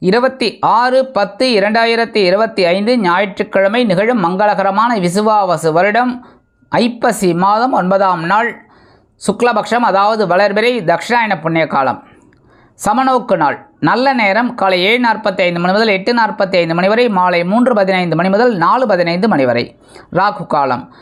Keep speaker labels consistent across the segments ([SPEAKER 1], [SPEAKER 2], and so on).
[SPEAKER 1] இருபத்தி ஆறு பத்து இரண்டாயிரத்தி இருபத்தி ஐந்து ஞாயிற்றுக்கிழமை நிகழும் மங்களகரமான விசுவாவசு வருடம் ஐப்பசி மாதம் ஒன்பதாம் நாள். சுக்லபக்ஷம் அதாவது வளர்பிறை தக்ஷாயன புண்ணிய காலம். சமநோக்கு நாள். நல்ல நேரம் காலை ஏழு நாற்பத்தி ஐந்து மணி முதல் எட்டு நாற்பத்தி ஐந்து மணி வரை மாலை மூன்று பதினைந்து மணி முதல் நாலு பதினைந்து மணி வரை. ராகு காலம்.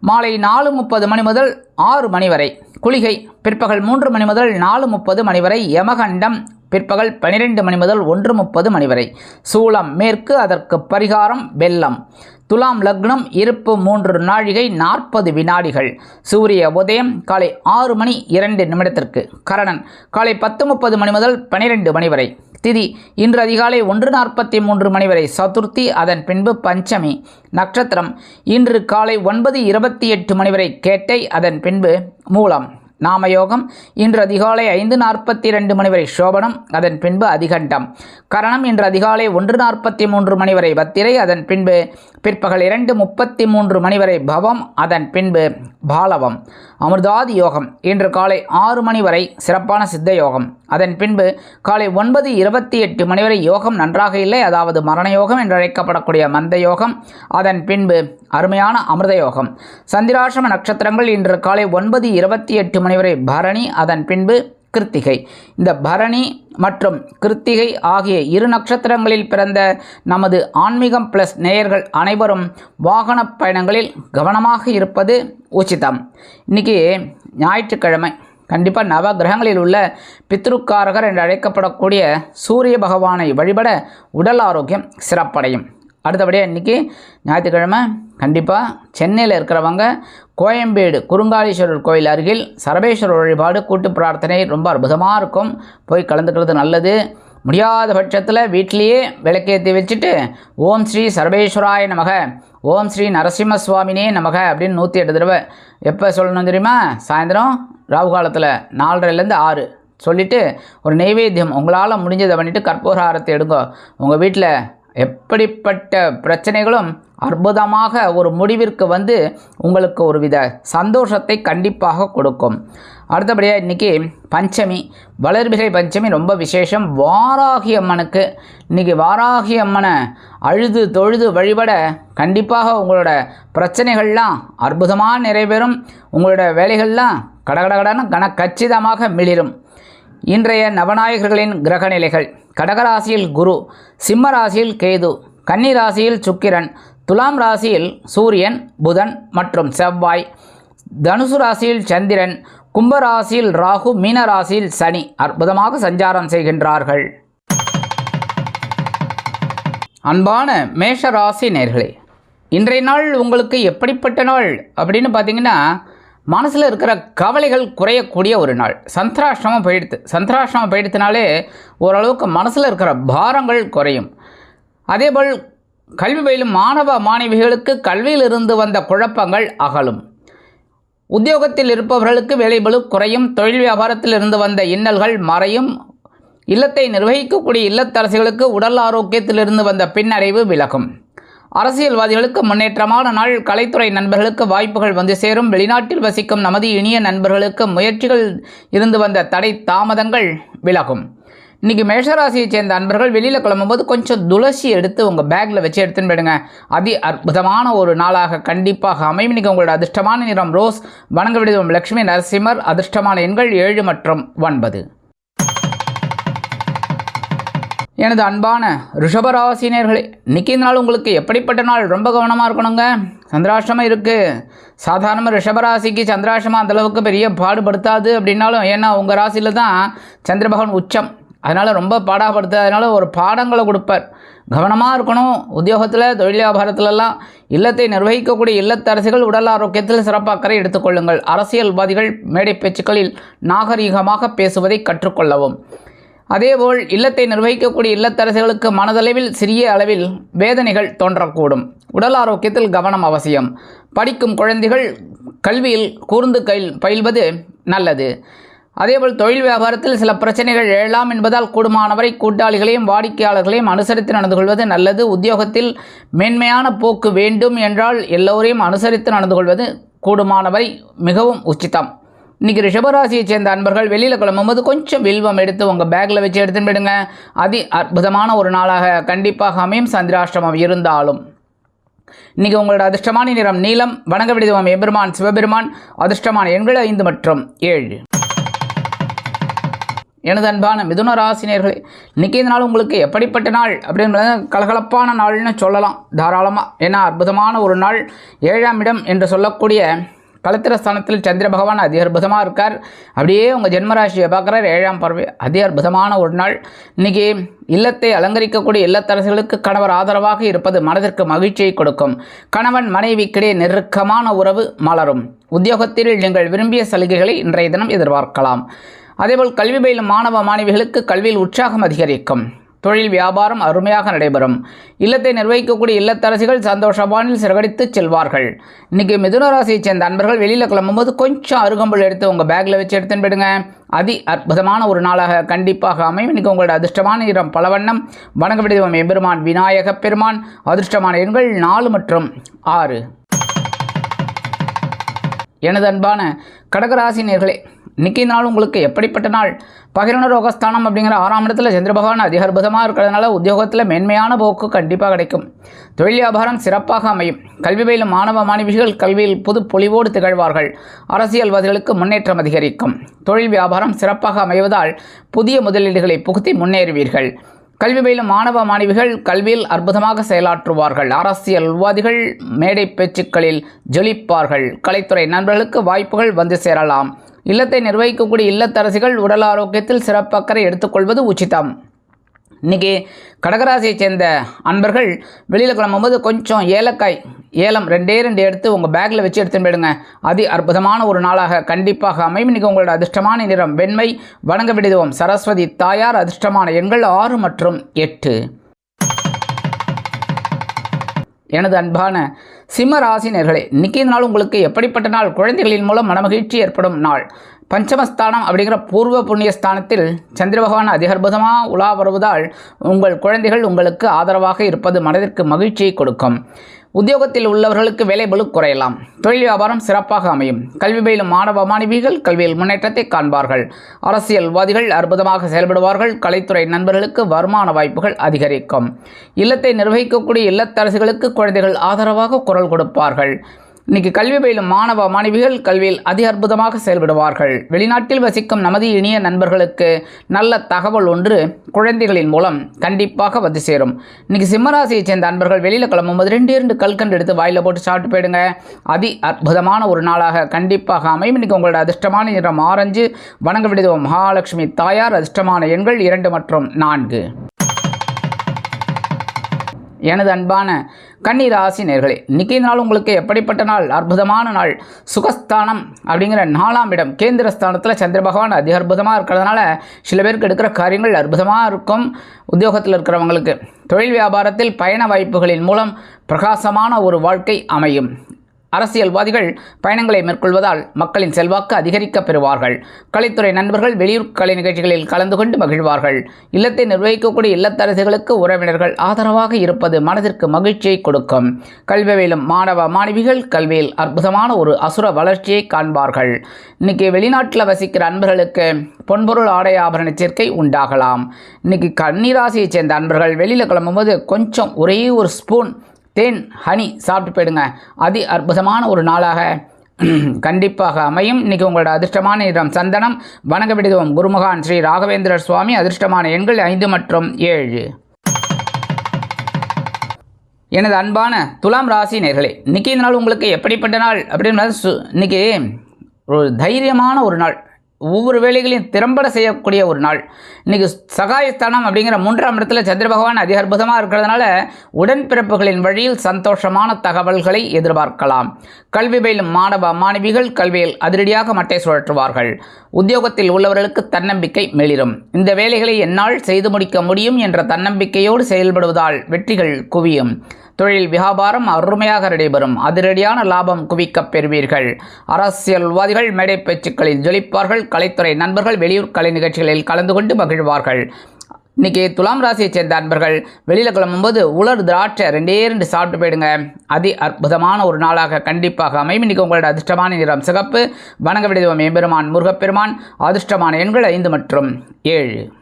[SPEAKER 1] மாலை நாலு முப்பது மணி முதல் ஆறு மணி வரை. குளிகை. பிற்பகல் மூன்று மணி முதல் நாலு முப்பது மணி வரை யமகண்டம். பிற்பகல் பனிரெண்டு மணி முதல் ஒன்று முப்பது மணி வரை. சூளம் மேற்கு அதற்கு பரிகாரம் வெள்ளம். துலாம் லக்னம் இருப்பு மூன்று நாழிகை நாற்பது வினாடிகள். சூரிய உதயம் காலை ஆறு மணி இரண்டு நிமிடத்திற்கு. கரணன் காலை பத்து முப்பது மணி முதல் பனிரெண்டு மணி வரை. திதி இன்று அதிகாலை ஒன்று நாற்பத்தி மூன்று மணி வரை. சதுர்த்தி அதன் பின்பு பஞ்சமி. நட்சத்திரம் இன்று காலை ஒன்பது இருபத்தி எட்டு மணி வரை. கேட்டை அதன் பின்பு மூலம். நாமயோகம். இன்று அதிகாலை ஐந்து நாற்பத்தி ரெண்டு மணி வரை சோபனம் அதன் பின்பு அதிகண்டம். கரணம் இன்று அதிகாலை ஒன்று நாற்பத்தி மூன்று மணி வரை பத்திரை அதன் பின்பு பிற்பகல் இரண்டு முப்பத்தி மூன்று மணி வரை பவம் அதன் பின்பு பாலவம். அமிர்தாதி யோகம் இன்று காலை ஆறு மணி வரை சிறப்பான சித்த யோகம். அதன் பின்பு காலை ஒன்பது இருபத்தி எட்டு மணி வரை யோகம் நன்றாக இல்லை அதாவது மரண யோகம் என்று அழைக்கப்படக்கூடிய மந்த யோகம். அதன் பின்பு அருமையான அமிர்த யோகம். சந்திராசிரம நட்சத்திரங்கள் இன்று காலை ஒன்பது இருபத்தி எட்டு மணி வரை பரணி அதன் பின்பு கிருத்திகை. இந்த பரணி மற்றும் கிருத்திகை ஆகிய இரு நட்சத்திரங்களில் பிறந்த நமது ஆன்மீகம் ப்ளஸ் நேயர்கள் அனைவரும் வாகன பயணங்களில் கவனமாக இருப்பது உச்சிதம். இன்னைக்கு ஞாயிற்றுக்கிழமை. கண்டிப்பாக நவ கிரகங்களில் உள்ள பித்ருக்காரகர் என்று அழைக்கப்படக்கூடிய சூரிய பகவானை வழிபட உடல் ஆரோக்கியம் சிறப்படையும். அடுத்தபடியாக இன்றைக்கி ஞாயிற்றுக்கிழமை கண்டிப்பாக சென்னையில் இருக்கிறவங்க கோயம்பேடு குறுங்காலீஸ்வரர் கோயில் அருகில் சரபேஸ்வரர் வழிபாடு கூட்டு பிரார்த்தனை ரொம்ப அற்புதமாக இருக்கும். போய் கலந்துக்கிறது நல்லது. முடியாத பட்சத்தில் வீட்டிலேயே விளக்கேற்றி வச்சுட்டு ஓம் ஸ்ரீ சர்வேஸ்வராய நமக ஓம் ஸ்ரீ நரசிம்ம சுவாமினே நமக அப்படின்னு நூற்றி எட்டு தடவை. எப்போ சொல்லணும் தெரியுமா? சாயந்தரம் ராகு காலத்தில் நாலரைலேருந்து ஆறு. சொல்லிவிட்டு ஒரு நெய்வேத்தியம் உங்களால் முடிஞ்சதை பண்ணிவிட்டு கற்பூரஹாரத்தை எடுங்க. உங்கள் வீட்டில் எப்படிப்பட்ட பிரச்சனைகளும் அற்புதமாக ஒரு முடிவிற்கு வந்து உங்களுக்கு ஒரு வித சந்தோஷத்தை கண்டிப்பாக கொடுக்கும். அடுத்தபடியாக இன்றைக்கி பஞ்சமி. வளர்பிறை பஞ்சமி ரொம்ப விசேஷம். வாராகி அம்மனுக்கு இன்றைக்கி வாராகி அம்மனை அழுது தொழுது வழிபட கண்டிப்பாக உங்களோட பிரச்சனைகள்லாம் அற்புதமாக நிறைவேறும். உங்களோட வேலைகள்லாம் கடகடகடன கன கச்சிதமாக மிளிரும். இன்றைய நவநாயகர்களின் கிரகநிலைகள். கடகராசியில் குரு சிம்ம ராசியில் கேது கன்னிராசியில் சுக்கிரன் துலாம் ராசியில் சூரியன் புதன் மற்றும் செவ்வாய். தனுசு ராசியில் சந்திரன் கும்பராசியில் ராகு மீன ராசியில் சனி அற்புதமாக சஞ்சாரம் செய்கின்றார்கள். அன்பான மேஷ ராசி நேர்களே இன்றைய நாள் உங்களுக்கு எப்படிப்பட்ட நாள் அப்படின்னு பார்த்தீங்கன்னா மனசில் இருக்கிற கவலைகள் குறையக்கூடிய ஒரு நாள். சந்திராஷ்டிரமம் போயிடுத்து சந்திராஷ்டிரமம் போயிடுத்துனாலே ஓரளவுக்கு மனசில் இருக்கிற பாரங்கள் குறையும். அதேபோல் கல்வி பயிலும் மாணவ மாணவிகளுக்கு கல்வியிலிருந்து வந்த குழப்பங்கள் அகலும். உத்தியோகத்தில் இருப்பவர்களுக்கு வேலைபளு குறையும் தொழில் வியாபாரத்தில் இருந்து வந்த இன்னல்கள் மறையும். இல்லத்தை நிர்வகிக்கக்கூடிய இல்லத்தரசிகளுக்கு உடல் ஆரோக்கியத்திலிருந்து வந்த பின்னடைவு விலகும். அரசியல்வாதிகளுக்கு முன்னேற்றமான நாள் கலைத்துறை நண்பர்களுக்கு வாய்ப்புகள் வந்து சேரும். வெளிநாட்டில் வசிக்கும் நமது இனிய நண்பர்களுக்கு முயற்சிகள் இருந்து வந்த தடை தாமதங்கள் விலகும். இன்றைக்கி மேஷராசியை சேர்ந்த அன்பர்கள் வெளியில் கிளம்பும்போது கொஞ்சம் துளசி எடுத்து உங்கள் பேக்கில் வச்சு எடுத்துன்னு போயிடுங்க. அதி அற்புதமான ஒரு நாளாக கண்டிப்பாக அமையும். இன்றைக்கி உங்களோட அதிர்ஷ்டமான நிறம் ரோஸ் வணங்க விடுவோம் லக்ஷ்மி நரசிம்மர். அதிர்ஷ்டமான எண்கள் ஏழு மற்றும் ஒன்பது. எனது அன்பான ரிஷபராசினியர்களே இன்னைக்கு இந்த நாள் உங்களுக்கு எப்படிப்பட்ட நாள்? ரொம்ப கவனமாக இருக்கணுங்க. சந்திராஷ்டமம் இருக்குது சாதாரணமாக ரிஷபராசிக்கு சந்திராஷ்டமம் அந்தளவுக்கு பெரிய பாடுபடுத்தாது அப்படின்னாலும் ஏன்னா உங்கள் ராசியில் தான் சந்திரபகவான் உச்சம். அதனால் ரொம்ப பாடாப்படுத்தாதனால ஒரு பாடங்களை கொடுப்பார். கவனமாக இருக்கணும். உத்தியோகத்தில் தொழில் வியாபாரத்திலலாம் இல்லத்தை நிர்வகிக்கக்கூடிய இல்லத்தரசிகள் உடல் ஆரோக்கியத்தில் சிறப்பு அக்கறை எடுத்துக்கொள்ளுங்கள். அரசியல்வாதிகள் மேடை பேச்சுக்களில் நாகரீகமாக பேசுவதை கற்றுக்கொள்ளவும். அதேபோல் இல்லத்தை நிர்வகிக்கக்கூடிய இல்லத்தரசிகளுக்கு மனதளவில் சிறிய அளவில் வேதனைகள் தோன்றக்கூடும். உடல் ஆரோக்கியத்தில் கவனம் அவசியம். படிக்கும் குழந்தைகள் கல்வியில் கூர்ந்து கைல் பயில்வது நல்லது. அதேபோல் தொழில் வியாபாரத்தில் சில பிரச்சனைகள் எழலாம் என்பதால் கூடுமானவரை கூட்டாளிகளையும் வாடிக்கையாளர்களையும் அனுசரித்து நடந்து கொள்வது நல்லது. உத்தியோகத்தில் மேன்மையான போக்கு வேண்டும் என்றால் எல்லோரையும் அனுசரித்து நடந்து கொள்வது கூடுமானவரை மிகவும் உச்சிதம். இன்றைக்கி ரிஷபராசியை சேர்ந்த அன்பர்கள் வெளியில் கிளம்பும்போது கொஞ்சம் வில்வம் எடுத்து உங்கள் பேக்கில் வச்சு எடுத்துன்னு போயிடுங்க. அதி அற்புதமான ஒரு நாளாக கண்டிப்பாக அமையும். சந்திராஷ்டிரமம் இருந்தாலும். இன்றைக்கி உங்களோட அதிர்ஷ்டமான நிறம் நீலம். வணங்க விடுதவம் எபெருமான் சிவபெருமான். அதிர்ஷ்டமான எண்கள் ஐந்து மற்றும் ஏழு. எனது அன்பான மிதுன ராசினியர்களே இன்றைக்கி இந்த நாள் உங்களுக்கு எப்படிப்பட்ட நாள் அப்படின்னு கலகலப்பான நாள்னு சொல்லலாம். தாராளமாக ஏன்னா அற்புதமான ஒரு நாள். ஏழாம் இடம் என்று சொல்லக்கூடிய கலத்திரஸ்தானத்தில் சந்திர பகவான் அதி அற்புதமாக இருக்கார். அப்படியே உங்கள் ஜென்மராசியை பார்க்குறார். ஏழாம் பறவை அதி அற்புதமான ஒரு நாள். இன்றைக்கி இல்லத்தை அலங்கரிக்கக்கூடிய இல்லத்தரசுகளுக்கு கணவர் ஆதரவாக இருப்பது மனதிற்கு மகிழ்ச்சியை கொடுக்கும். கணவன் மனைவிக்கிடையே நெருக்கமான உறவு மலரும். உத்தியோகத்தில் நீங்கள் விரும்பிய சலுகைகளை இன்றைய தினம் எதிர்பார்க்கலாம். அதேபோல் கல்வி பயிலும் மாணவ மாணவிகளுக்கு கல்வியில் உற்சாகம் அதிகரிக்கும். தொழில் வியாபாரம் அருமையாக நடைபெறும். இல்லத்தை நிர்வகிக்கக்கூடிய இல்லத்தரசிகள் சந்தோஷவானில் சிறகடித்து செல்வார்கள். இன்றைக்கி மிதுன ராசியைச் சேர்ந்த அன்பர்கள் வெளியில் கிளம்பும்போது கொஞ்சம் அருகம்புல் எடுத்து உங்கள் பேக்கில் வச்சு எடுத்துன்னு போயிடுங்க அதி அற்புதமான ஒரு நாளாக கண்டிப்பாக அமையும். இன்றைக்கி உங்களோட அதிர்ஷ்டமான இடம் பலவண்ணம். வணங்க விடுவோம் எம்பெருமான் விநாயக பெருமான். அதிர்ஷ்டமான எண்கள் நாலு மற்றும் ஆறு. எனது அன்பான கடகராசி நேர்களே இன்றைக்கி நாள் உங்களுக்கு எப்படிப்பட்ட நாள்? பகிரண ரோகஸ்தானம் அப்படிங்கிற ஆறாம் இடத்துல சந்திரபகவான் அதிக அற்புதமாக இருக்கிறதுனால உத்தியோகத்தில் மேன்மையான போக்கு கண்டிப்பாக கிடைக்கும். தொழில் வியாபாரம் சிறப்பாக அமையும். கல்வி பயிலும் மாணவ மாணவிகள் கல்வியில் புது பொலிவோடு திகழ்வார்கள். அரசியல்வாதிகளுக்கு முன்னேற்றம் அதிகரிக்கும். தொழில் வியாபாரம் சிறப்பாக அமைவதால் புதிய முதலீடுகளை புகுத்தி முன்னேறுவீர்கள். கல்வி பயிலும் மாணவ மாணவிகள் கல்வியில் அற்புதமாக செயலாற்றுவார்கள். அரசியல்வாதிகள் மேடை பேச்சுக்களில் ஜொலிப்பார்கள். கலைத்துறை நண்பர்களுக்கு வாய்ப்புகள் வந்து சேரலாம். இல்லத்தை நிர்வகிக்கக்கூடிய இல்லத்தரசிகள் உடல் ஆரோக்கியத்தில் சிறப்பக்கறை எடுத்துக்கொள்வது உச்சிதம். இன்றைக்கி கடகராசியை சேர்ந்த அன்பர்கள் வெளியில் கிளம்பும்போது கொஞ்சம் ஏலக்காய் ஏலம் ரெண்டே ரெண்டு எடுத்து உங்கள் பேக்கில் வச்சு எடுத்துன்னு போயிடுங்க. அதி அற்புதமான ஒரு நாளாக கண்டிப்பாக அமையும். இன்றைக்கி உங்களோட அதிர்ஷ்டமான நிறம் வெண்மை. வணங்க விடுவோம். சரஸ்வதி தாயார் அதிர்ஷ்டமான எண்கள் ஆறு மற்றும் எட்டு. எனது அன்பான சிம்ம ராசினர்களே இன்றைக்கி நாள் உங்களுக்கு எப்படிப்பட்ட நாள்? குழந்தைகளின் மூலம் மனமகிழ்ச்சி ஏற்படும் நாள். பஞ்சமஸ்தானம் அப்படிங்கிற பூர்வ புண்ணியஸ்தானத்தில் சந்திர பகவான் அதிகர்புதமாக உலா வருவதால் உங்கள் குழந்தைகள் உங்களுக்கு ஆதரவாக இருப்பது மனதிற்கு மகிழ்ச்சியை கொடுக்கும். உத்தியோகத்தில் உள்ளவர்களுக்கு வேலைபலு குறையலாம். தொழில் வியாபாரம் சிறப்பாக அமையும். கல்வி பயிலும் மாணவ மாணவிகள் கல்வியில் முன்னேற்றத்தை காண்பார்கள். அரசியல்வாதிகள் அற்புதமாக செயல்படுவார்கள். கலைத்துறை நண்பர்களுக்கு வருமான வாய்ப்புகள் அதிகரிக்கும். இல்லத்தை நிர்வகிக்கக்கூடிய இல்லத்தரசுகளுக்கு குழந்தைகள் ஆதரவாக குரல் கொடுப்பார்கள். இன்னைக்கு கல்வி பயிலும் மாணவ மாணவிகள் கல்வியில் அதி அற்புதமாக செயல்படுவார்கள். வெளிநாட்டில் வசிக்கும் நமது இனிய நண்பர்களுக்கு நல்ல தகவல் ஒன்று குழந்தைகளின் மூலம் கண்டிப்பாக வந்து சேரும். இன்னைக்கு சிம்மராசியை சேர்ந்த அன்பர்கள் வெளியில் கிளம்பும்போது ரெண்டு இரண்டு கல்கண்டு எடுத்து வாயில் போட்டு சாப்பிட்டு போயிடுங்க. அதி அற்புதமான ஒரு நாளாக கண்டிப்பாக அமையும். இன்னைக்கு உங்களோட அதிர்ஷ்டமான நிறம் ஆரஞ்சு வணங்க விடுதோ மகாலட்சுமி தாயார் அதிர்ஷ்டமான எண்கள் இரண்டு மற்றும் நான்கு. எனது அன்பான கன்னிராசி நேர்களே இன்னைக்கு நாள் உங்களுக்கு எப்படிப்பட்ட நாள்? அற்புதமான நாள். சுகஸ்தானம் அப்படிங்கிற நாலாம் இடம். கேந்திர ஸ்தானத்தில் சந்திர பகவான் அதிக அற்புதமாக இருக்கிறதுனால சில பேருக்கு எடுக்கிற காரியங்கள் அற்புதமாக இருக்கும் உத்தியோகத்தில் இருக்கிறவங்களுக்கு. தொழில் வியாபாரத்தில் பயண வாய்ப்புகளின் மூலம் பிரகாசமான ஒரு வாழ்க்கை அமையும். அரசியல்வாதிகள் பயணங்களை மேற்கொள்வதால் மக்களின் செல்வாக்கு அதிகரிக்க பெறுவார்கள். கலைத்துறை நண்பர்கள் வெளியூர் கலை நிகழ்ச்சிகளில் கலந்து கொண்டு மகிழ்வார்கள். இல்லத்தை நிர்வகிக்கக்கூடிய இல்லத்தரசிகளுக்கு உறவினர்கள் ஆதரவாக இருப்பது மனதிற்கு மகிழ்ச்சியை கொடுக்கும். கல்வியிலும் மாணவ மாணவிகள் கல்வியில் அற்புதமான ஒரு அசுர வளர்ச்சியை காண்பார்கள். இன்னைக்கு வெளிநாட்டில் வசிக்கிற அன்பர்களுக்கு பொன்பொருள் ஆடை ஆபரண சேர்க்கை உண்டாகலாம். இன்னைக்கு கன்னிராசியைச் சேர்ந்த அன்பர்கள் வெளியில் கிளம்பும்போது கொஞ்சம் ஒரே ஒரு ஸ்பூன் தேன் ஹனி சாப்பிட்டு போயிடுங்க. அதி அற்புதமான ஒரு நாளாக கண்டிப்பாக அமையும். இன்றைக்கி உங்களோட அதிர்ஷ்டமான நிறம் சந்தனம். வணங்க விடுதோம். குருமகான் ஸ்ரீ ராகவேந்திரர் சுவாமி அதிர்ஷ்டமான எண்கள் ஐந்து மற்றும் ஏழு. எனது அன்பான துலாம் ராசி நேர்களே இன்றைக்கி இந்த நாள் உங்களுக்கு எப்படிப்பட்ட நாள்? அப்படின்னு சு- இன்னைக்கு ஒரு தைரியமான ஒரு நாள். ஒவ்வொரு வேலைகளையும் திறம்பட செய்யக்கூடிய ஒரு நாள். இன்றைக்கி சகாயஸ்தானம் அப்படிங்கிற மூன்றாம் இடத்துல சந்திர பகவான் அதி அற்புதமாக இருக்கிறதுனால உடன்பிறப்புகளின் வழியில் சந்தோஷமான தகவல்களை எதிர்பார்க்கலாம். கல்வி பயிலும் மாணவ மாணவிகள் கல்வியில் அதிரடியாக மட்டை சுழற்றுவார்கள். உத்தியோகத்தில் உள்ளவர்களுக்கு தன்னம்பிக்கை மெளிரும் இந்த வேலைகளை என்னால் செய்து முடிக்க முடியும் என்ற தன்னம்பிக்கையோடு செயல்படுவதால் வெற்றிகள் குவியும். தொழில் வியாபாரம் அருமையாக நடைபெறும். அதிரடியான லாபம் குவிக்கப் பெறுவீர்கள். அரசியல்வாதிகள் மேடை பேச்சுக்களில் ஜொலிப்பார்கள். கலைத்துறை நண்பர்கள் வெளியூர் கலை நிகழ்ச்சிகளில் கலந்து கொண்டு மகிழ்வார்கள். இன்றைக்கி துலாம் ராசியைச் சேர்ந்த அன்பர்கள் வெளியில் கிளம்பும்போது உலர் திராட்சை ரெண்டே ரெண்டு சாப்பிட்டு போயிடுங்க. அதி அற்புதமான ஒரு நாளாக கண்டிப்பாக அமையும். இன்றைக்கி உங்களோட அதிர்ஷ்டமான நிறம் சிகப்பு. வணங்க விடுவோம் எம்பெருமான் முருகப்பெருமான். அதிர்ஷ்டமான எண்கள் ஐந்து மற்றும் ஏழு.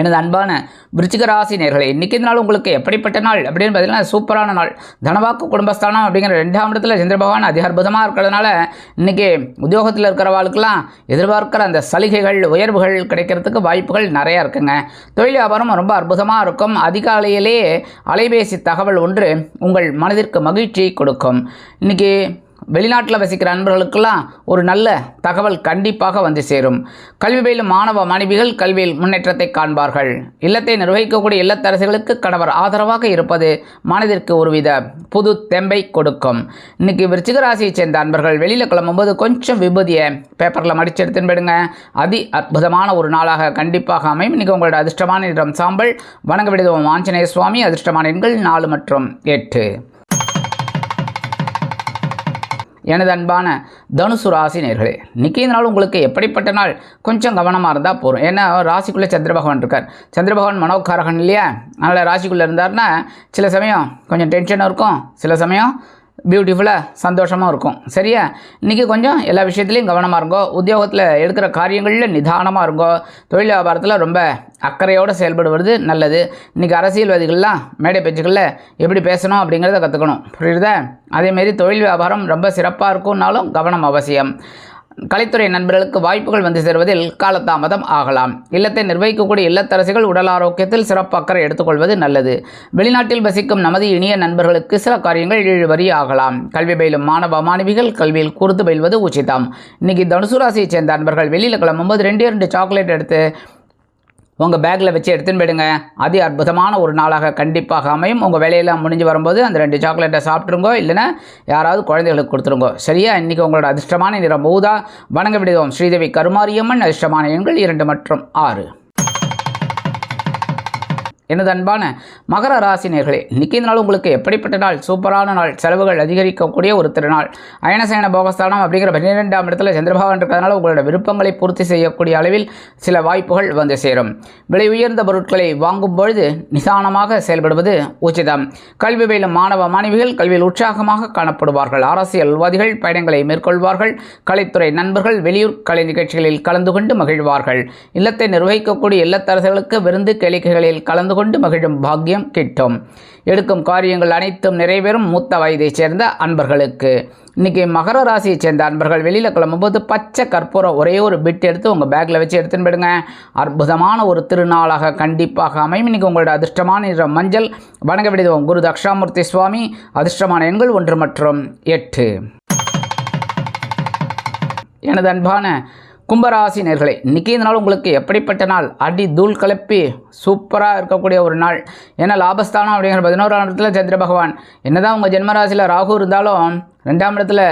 [SPEAKER 1] எனது அன்பான விருச்சிக ராசி நேர்களே இன்றைக்கி இந்த நாள் உங்களுக்கு எப்படிப்பட்ட நாள் அப்படின்னு பார்த்தீங்கன்னா சூப்பரான நாள். தனவாக்கு குடும்பஸ்தானம் அப்படிங்கிற ரெண்டாம் இடத்துல சந்திர பகவான் அதி அற்புதமாக இருக்கிறதுனால இன்றைக்கி உத்தியோகத்தில் இருக்கிறவாளுக்கெல்லாம் எதிர்பார்க்கிற அந்த சலுகைகள் உயர்வுகள் கிடைக்கிறதுக்கு வாய்ப்புகள் நிறையா இருக்குங்க. தொழில் வியாபாரம் ரொம்ப அற்புதமாக இருக்கும். அதிகாலையிலேயே அலைபேசி தகவல் ஒன்று உங்கள் மனதிற்கு மகிழ்ச்சியை கொடுக்கும். இன்றைக்கி வெளிநாட்டில் வசிக்கிற அன்பர்களுக்கெல்லாம் ஒரு நல்ல தகவல் கண்டிப்பாக வந்து சேரும். கல்வி பயிலும் மாணவ மாணவிகள் கல்வியில் முன்னேற்றத்தை காண்பார்கள். இல்லத்தை நிர்வகிக்கக்கூடிய இல்லத்தரசிகளுக்கு கணவர் ஆதரவாக இருப்பது மனதிற்கு ஒருவித புது தெம்பை கொடுக்கும். இன்னைக்கு விருச்சிக ராசியைச் சேர்ந்த அன்பர்கள் வெளியில் கிளம்பும்போது கொஞ்சம் விபூதியை பேப்பரில் மடிச்சு எடுத்துன்னு போயிடுங்க. அதி அற்புதமான ஒரு நாளாக கண்டிப்பாக அமையும். இன்னைக்கு உங்களோட அதிர்ஷ்டமான நிறம் சாம்பல். வணங்க விடுதோம் ஆஞ்சநேய சுவாமி. அதிர்ஷ்டமான எண்கள் நாலு மற்றும் எட்டு. எனது அன்பான தனுசு ராசி நேர்களே இன்னைக்கு நாள் உங்களுக்கு எப்படிப்பட்ட நாள்? கொஞ்சம் கவனமாக இருந்தால் போதும். ஏன்னா ராசிக்குள்ளே சந்திர பகவான் இருக்கார். சந்திர பகவான் மனோகாரகன் இல்லையா? அதனால் ராசிக்குள்ளே இருந்தார்னா சில சமயம் கொஞ்சம் டென்ஷனாக இருக்கும். சில சமயம் பியூட்டிஃபுல்லாக சந்தோஷமாக இருக்கும். சரியா? இன்றைக்கி கொஞ்சம் எல்லா விஷயத்துலையும் கவனமாக இருங்கோ. உத்தியோகத்தில் எடுக்கிற காரியங்களில் நிதானமாக இருங்கோ. தொழில் வியாபாரத்தில் ரொம்ப அக்கறையோடு செயல்படுவது நல்லது. இன்றைக்கி அரசியல்வாதிகள்லாம் மேடை பேச்சுக்களில் எப்படி பேசணும் அப்படிங்கிறத கற்றுக்கணும் புரியுதா? அதேமாரி தொழில் வியாபாரம் ரொம்ப சிறப்பாக இருக்கும்னாலும் கவனம் அவசியம். கலைத்துறை நண்பர்களுக்கு வாய்ப்புகள் வந்து சேர்வதில் காலதாமதம் ஆகலாம். இல்லத்தை நிர்வகிக்கக்கூடிய இல்லத்தரசிகள் உடல் ஆரோக்கியத்தில் சிறப்பு அக்கறை எடுத்துக்கொள்வது நல்லது. வெளிநாட்டில் வசிக்கும் நமது இனிய நண்பர்களுக்கு சில காரியங்கள் இழுவரி ஆகலாம். கல்வி பயிலும் மாணவ மாணவிகள் கல்வியில் கூர்ந்து பயில்வது உச்சிதம். இன்னைக்கு தனுசு ராசியைச் சேர்ந்த நண்பர்கள் வெளியில் கிளம்பும்போது ரெண்டே ரெண்டு சாக்லேட் எடுத்து உங்கள் பேக்கில் வச்சு எடுத்துன்னு போயிடுங்க. அது அற்புதமான ஒரு நாளாக கண்டிப்பாக அமையும். உங்கள் வேலையெல்லாம் முடிஞ்சு வரும்போது அந்த ரெண்டு சாக்லேட்டை சாப்பிட்ருங்கோ இல்லைன்னா யாராவது குழந்தைகளுக்கு கொடுத்துருங்கோ. சரியா? இன்றைக்கி உங்களோட அதிர்ஷ்டமான நிறம் ஊதா. வணங்க விடுவோம். ஸ்ரீதேவி கருமாரியம்மன் அதிர்ஷ்டமான எண்கள் இரண்டு மற்றும் ஆறு. எனது அன்பான மகர ராசி நேர்களே இந்த நாள் உங்களுக்கு எப்படிப்பட்ட நாள்? சூப்பரான நாள். செலவுகள் அதிகரிக்கக்கூடிய ஒரு திருநாள். அயனசயன போகஸ்தானம் அப்படிங்கிற பன்னிரெண்டாம் இடத்துல சந்திரபாவன் இருக்கிறதுனால உங்களோட விருப்பங்களை பூர்த்தி செய்யக்கூடிய அளவில் சில வாய்ப்புகள் வந்து சேரும். விலை உயர்ந்த பொருட்களை வாங்கும் பொழுது நிதானமாக செயல்படுவது உச்சிதம். கல்வி பயிலும் மாணவ மாணவிகள் கல்வியில் உற்சாகமாக காணப்படுவார்கள். அரசியல்வாதிகள் பயணங்களை மேற்கொள்வார்கள். கலைத்துறை நண்பர்கள் வெளியூர் கலை நிகழ்ச்சிகளில் கலந்து கொண்டு மகிழ்வார்கள். இல்லத்தை நிர்வகிக்கக்கூடிய இல்லத்தரசர்களுக்கு விருந்து கேளிக்கைகளில் கலந்து கொண்டு மகிழும் பாக்கியம் கிட்டும். எடுக்கும் காரியங்கள் அனைத்தும் நிறைவேறும் மூத்த வயதைச் சேர்ந்த அன்பர்களுக்கு. இன்றைக்கி மகர ராசியைச் சேர்ந்த அன்பர்கள் வெளியில் கிளம்பும்போது பச்சை கற்பூரம் ஒரே ஒரு பிட் எடுத்து உங்கள் பேக்கில் வச்சு எடுத்துன்னு போயிடுங்க. அற்புதமான ஒரு திருநாளாக கண்டிப்பாக அமையும். இன்னைக்கு உங்களோட அதிர்ஷ்டமான நிறம் மஞ்சள் வணங்க விடுவோம். குரு தக்ஷாமூர்த்தி சுவாமி அதிர்ஷ்டமான எண்கள் ஒன்று மற்றும் எட்டு. எனது அன்பான கும்பராசி நேர்களே இன்றைக்கி இந்த நாள் உங்களுக்கு எப்படிப்பட்ட நாள்? அடி தூள் கலப்பி சூப்பராக இருக்கக்கூடிய ஒரு நாள். ஏன்னா லாபஸ்தானம் அப்படிங்கிற பதினோராம் இடத்துல சந்திர பகவான். என்னதான் உங்கள் ஜென்மராசியில் ராகு இருந்தாலும் ரெண்டாம் இடத்துல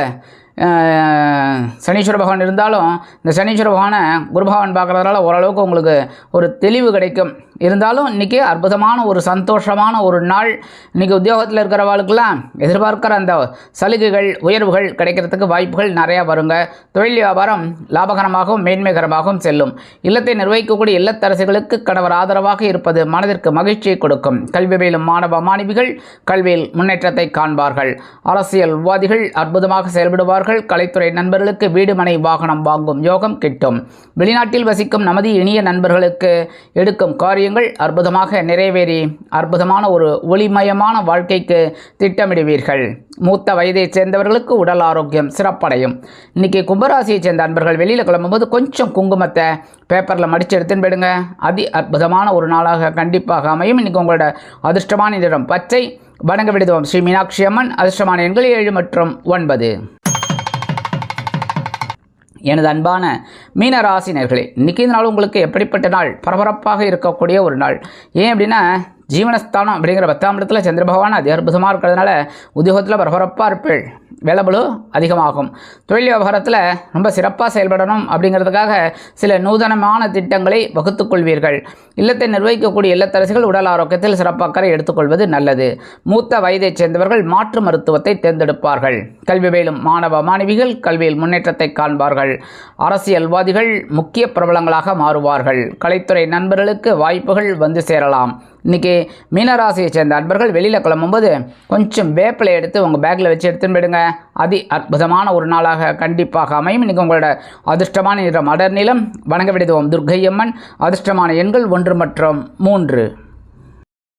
[SPEAKER 1] சனீஸ்வர பகவான் இருந்தாலும் இந்த சனீஸ்வர பகவானை குரு பகவான் பார்க்குறதுனால ஓரளவுக்கு உங்களுக்கு ஒரு தெளிவு கிடைக்கும். இருந்தாலும் இன்றைக்கி அற்புதமான ஒரு சந்தோஷமான ஒரு நாள். இன்றைக்கி உத்தியோகத்தில் இருக்கிறவாளுக்கெல்லாம் எதிர்பார்க்குற அந்த சலுகைகள் உயர்வுகள் கிடைக்கிறதுக்கு வாய்ப்புகள் நிறையா வருங்க. தொழில் வியாபாரம் லாபகரமாகவும் மேன்மைகரமாகவும் செல்லும். இல்லத்தை நிர்வகிக்கக்கூடிய இல்லத்தரசிகளுக்கு கணவர் ஆதரவாக இருப்பது மனதிற்கு மகிழ்ச்சியை கொடுக்கும். கல்வி பயிலும் மாணவ மாணவிகள் கல்வியில் முன்னேற்றத்தை காண்பார்கள். அரசியல்வாதிகள் அற்புதமாக செயல்படுவார்கள். கலைத்துறை நண்பர்களுக்கு வீடு மனை வாகனம் வாங்கும் யோகம் கிட்டும். வெளிநாட்டில் வசிக்கும் நமது இனிய நண்பர்களுக்கு எடுக்கும் காரியங்கள் காரியங்கள் அற்புதமாக நிறைவேறி அற்புதமான ஒரு ஒளிமயமான வாழ்க்கைக்கு திட்டமிடுவீர்கள். மூத்த வயதைச் சேர்ந்தவர்களுக்கு உடல் ஆரோக்கியம் சிறப்படையும். இன்னைக்கு கும்பராசியைச் சேர்ந்த அன்பர்கள் வெளியில் கிளம்பும்போது கொஞ்சம் குங்குமத்தை பேப்பரில் மடித்து எடுத்துன்னு போயிடுங்க. அதி அற்புதமான ஒரு நாளாக கண்டிப்பாக அமையும். இன்றைக்கி உங்களோட அதிர்ஷ்டமான நிறம் பச்சை. வணங்க விடுதோம் ஸ்ரீ மீனாட்சி அம்மன். அதிர்ஷ்டமான எண்கள் ஏழு மற்றும் ஒன்பது. எனது அன்பான மீன ராசினர்களே இன்றைக்கி இந்த நாள் உங்களுக்கு எப்படிப்பட்ட நாள்? பரபரப்பாக இருக்கக்கூடிய ஒரு நாள். ஏன் அப்படின்னா ஜீவனஸ்தானம் அப்படிங்கிற பத்தாம் இடத்துல சந்திர பகவான் அது அற்புதமாக இருக்கிறதுனால உத்தியோகத்தில் பரபரப்பாக இருப்பேள் வேலைபளு அதிகமாகும். தொழில் விவகாரத்தில் ரொம்ப சிறப்பாக செயல்படணும் அப்படிங்கிறதுக்காக சில நூதனமான திட்டங்களை வகுத்துக் கொள்வீர்கள். இல்லத்தை நிர்வகிக்கக்கூடிய இல்லத்தரசிகள் உடல் ஆரோக்கியத்தில் சிறப்பாக்கரை எடுத்துக்கொள்வது நல்லது. மூத்த வயதைச் சேர்ந்தவர்கள் மாற்று மருத்துவத்தை தேர்ந்தெடுப்பார்கள். கல்வி பயிலும் மாணவ மாணவிகள் கல்வியில் முன்னேற்றத்தை காண்பார்கள். அரசியல்வாதிகள் முக்கிய பிரபலங்களாக மாறுவார்கள். கலைத்துறை நண்பர்களுக்கு வாய்ப்புகள் வந்து சேரலாம். இன்றைக்கி மீனராசியை சேர்ந்த அன்பர்கள் வெளியில் கிளம்பும்போது கொஞ்சம் வேப்பிலை எடுத்து உங்கள் பேக்கில் வச்சு எடுத்துன்னு போயிடுங்க. அதி அற்புதமான ஒரு நாளாக கண்டிப்பாக அமையும். இன்றைக்கி உங்களோட அதிர்ஷ்டமான நிறம் அடர் நிலம். வணங்க விடுதோம் துர்க்கையம்மன் அதிர்ஷ்டமான எண்கள் ஒன்று மற்றும் மூன்று.